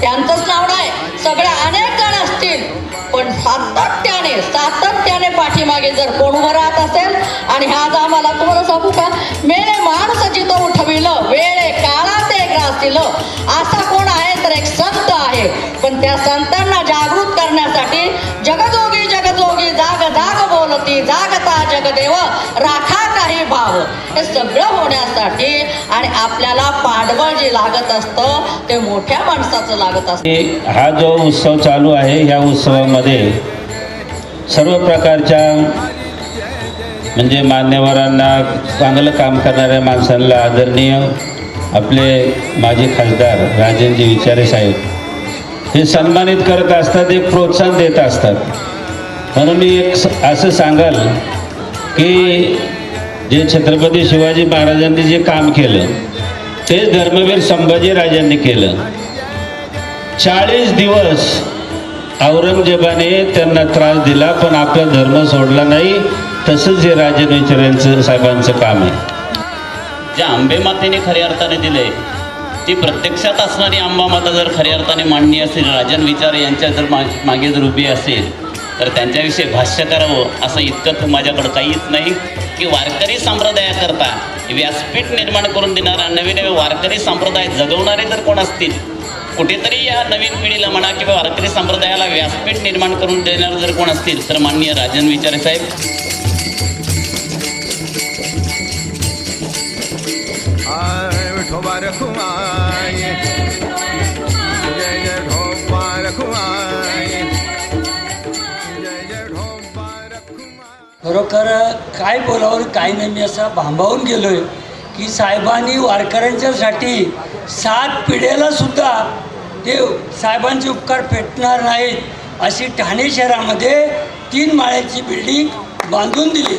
त्यांचंच नाव नाही. सगळ्या अनेक जण असतील. पण सातत्याने सातत्याने पाठीमागे जर कोण राहत असेल आणि ह्या आम्हाला तुम्हाला सांगू का? मेले माणसं जिथं उठविलं वेळ असतील हो. असा कोण आहे तर एक संत आहे. पण त्या संतांना जागृत करण्यासाठी जगजोगी जगजोगी जाग जाग बोलती जागता जगदेव राखा काही भाव. हे सगळं होण्यासाठी आणि आपल्याला पाठबळ जे लागत असतं ते मोठ्या माणसाचं लागत असतं. हा जो उत्सव चालू आहे या उत्सवामध्ये सर्व प्रकारच्या म्हणजे मान्यवरांना चांगलं काम करणाऱ्या माणसांना आदरणीय आपले माजी खासदार राजनजी विचारे साहेब हे सन्मानित करत असतात एक प्रोत्साहन देत असतात. म्हणून मी एक स- असं सांगाल की जे छत्रपती शिवाजी महाराजांनी जे काम केलं तेच धर्मवीर संभाजीराजांनी केलं. चाळीस दिवस औरंगजेबाने त्यांना त्रास दिला पण आपला धर्म सोडला नाही. तसंच हे राजन विचारांचं साहेबांचं काम आहे. ज्या आंबे मातेने खऱ्या अर्थाने दिले ती प्रत्यक्षात असणारी आंबा माता जर खऱ्या अर्थाने मांडणी असेल राजन विचार यांच्या जर मा मागे जर उभी असेल तर त्यांच्याविषयी भाष्य करावं असं इतकं माझ्याकडं काहीच नाही की वारकरी संप्रदायाकरता व्यासपीठ निर्माण करून देणारा नवीन नवे वारकरी संप्रदाय जगवणारे जर कोण असतील कुठेतरी या नवीन पिढीला म्हणा किंवा वारकरी संप्रदायाला व्यासपीठ निर्माण करून देणारे जर कोण असतील तर माननीय राजन विचारे साहेब खरोखर काय बोलावं काय नाही मी असा भांबावून गेलोय की साहेबांनी वारकऱ्यांच्यासाठी सात पिढ्याला सुद्धा ते साहेबांचे उपकार फेटणार नाहीत अशी ठाणे शहरामध्ये तीन माळ्याची बिल्डिंग बांधून दिली.